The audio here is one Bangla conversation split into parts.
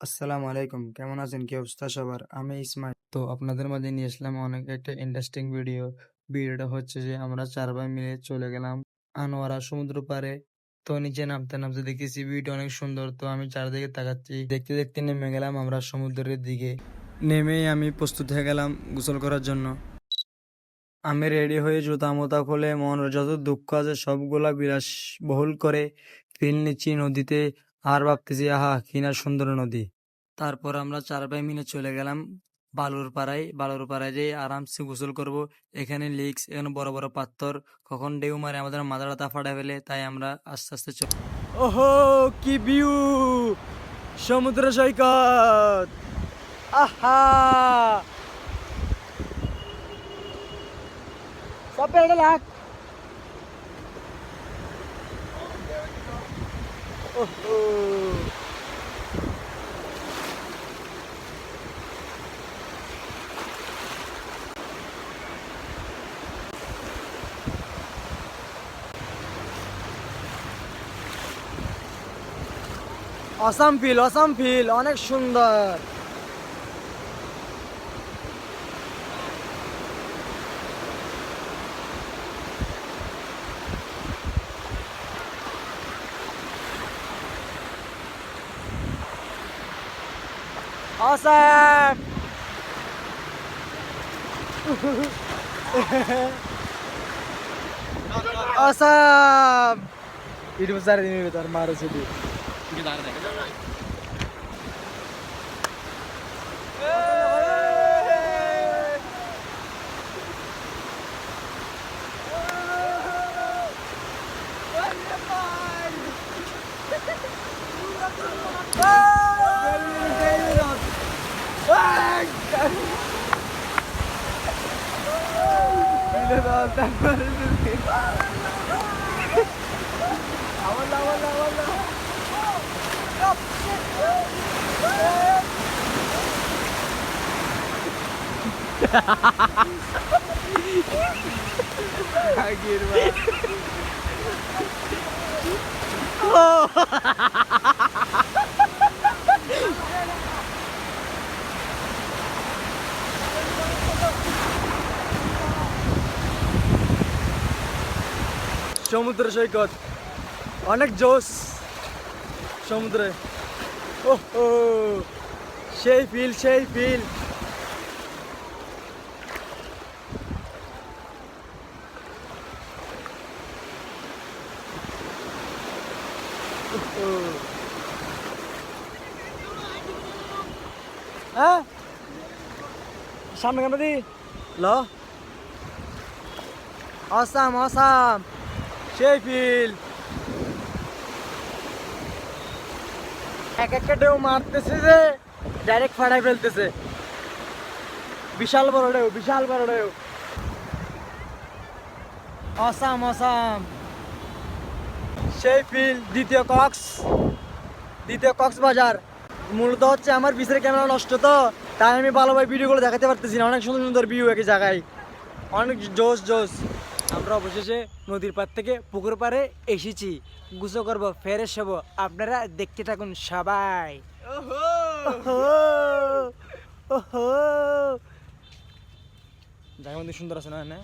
আসসালামু আলাইকুম। কেমন আছেন? কি অবস্থা সবার? আমি ইসমাইল। তো আপনাদের মাঝে নিয়ে আসলাম অনেক একটা ইন্টারেস্টিং ভিডিও ভিডিওটা হচ্ছে যে আমরা চার ভাই মিলে চলে গেলাম আনোয়ারা সমুদ্র পারে তো নিচে নামতে নামতে দেখেছি ভিডিও অনেক সুন্দর। তো আমি চারদিকে তাকাচ্ছি। দেখতে দেখতে নেমে গেলাম আমরা সমুদ্রের দিকে। নেমেই আমি প্রস্তুত হয়ে গেলাম গোসল করার জন্য। আমি রেডি হয়ে জুতা মোতা খুলে মনের যত দুঃখ আছে সবগুলা বিলাস বহুল করে ফিল নিচ্ছি নদীতে। আর ভাবতেছি, আহা কিনা সুন্দর নদী। তারপর আমরা চার ভাই মিলে চলে গেলাম বালুর পাড়ায় বালুর পাড়ায় যেয়ে আরামসে গোসল করব। এখানে লিক্স, এখানে বড় বড় পাথর। কখন ডেউ মারে, আমাদের মাথা টাথা ফাটা ফেলে, তাই আমরা আস্তে আস্তে চল ওহো, কি ভিউ! সমুদ্র সৈকত! আহা! লাগ ওহো অসাম ফিল অসাম ফিল অনেক সুন্দর Awesome! awesome! Itu besar ini bentar marah sedih. Tá falando assim. Awan lah, awan lah, awan lah. Stop! Hahaha. Hahaha. Oh. সমুদ্র সৈকত। অনেক জোশ সমুদ্রে। ওহো সেই ফিল সেই ফিল। হ্যাঁ? সামনে কেন দি? ল। Awesome awesome. সেই ফিল এক একটা ঢেউ মারতেছে যে ডাইরেক্ট ফাটাই ফেলতেছে। বিশাল বড় ঢেউ, বিশাল বড় ঢেউ। Awesome awesome. সেই ফিল দ্বিতীয় কক্স। দ্বিতীয় কক্সবাজার মূলত হচ্ছে আমার পিছের ক্যামেরা নষ্ট তো, তাই আমি ভালোভাবে ভিডিওগুলো দেখাতে পারতেছি না। অনেক সুন্দর সুন্দর ভিউ একই জায়গায়। অনেক জোস জোস আমরা অবশেষে নদীর পাড় থেকে পুকুর পাড়ে এসেছি। গুছো করব ফেরেস হব। আপনারা দেখতে থাকুন সবাই। জায়গা মধ্যে সুন্দর আছে না না?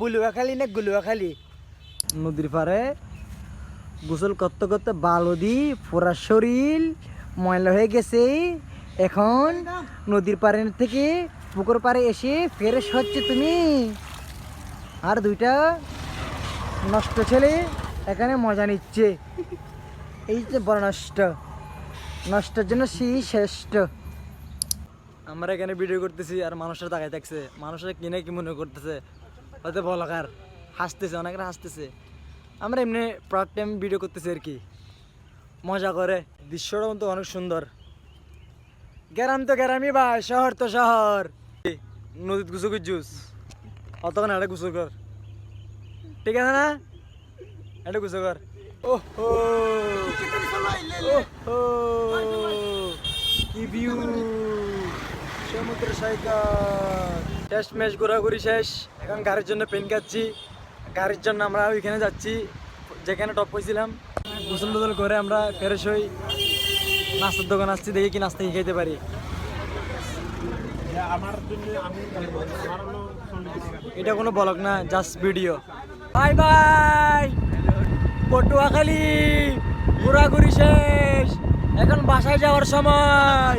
বুলুয়াখালী না গুলুয়াখালী? নদীর পাড়ে গোসল করতে করতে বালদি পুরা শরীর ময়লা হয়ে গেছে। এখন নদীর পাড়ে থেকে পুকুর পাড়ে এসে ফ্রেশ হচ্ছে তুমি। আর দুইটা নষ্ট ছেলে এখানে মজা নিচ্ছে। এই যে বড় নষ্ট। নষ্টের জন্য সি শ্রেষ্ঠ। আমরা এখানে ভিডিও করতেছি আর মানুষের তাকাই থাকছে মানুষের কিনে কি মনে করতেছে। হয়তো বলাকার। হাসতেছে, অনেকরা হাসতেছে। আমরা এমনি প্রাক টাইম ভিডিও করতেছি আর কি। মজা করে। দৃশ্যটা কিন্তু অনেক সুন্দর। গ্রাম তো গ্রামই ভাই, শহর তো শহর। নদীত গুছো গুজুস অতক্ষণ এটা গুছো কর ঠিক আছে না? এটা গুছো কর ওহো ওহো কি ভিউ সমুদ্র সৈকত টেস্ট ম্যাচ ঘোরাঘুরি শেষ। এখন গাড়ির জন্য পেন কাটছি। গাড়ির জন্য আমরা ওইখানে যাচ্ছি, যেখানে টপ হয়েছিলাম। গোসল টোসল করে আমরা ফ্রেশ হই। নাস্তার দোকান আসছি, দেখি কি নাস্তা খেতে পারি। আমার জন্য আমি এটা কোনো ব্লগ না just video bye bye! Patuakhali, ঘোরাঘুরি শেষ। এখন বাসায় যাওয়ার সময়।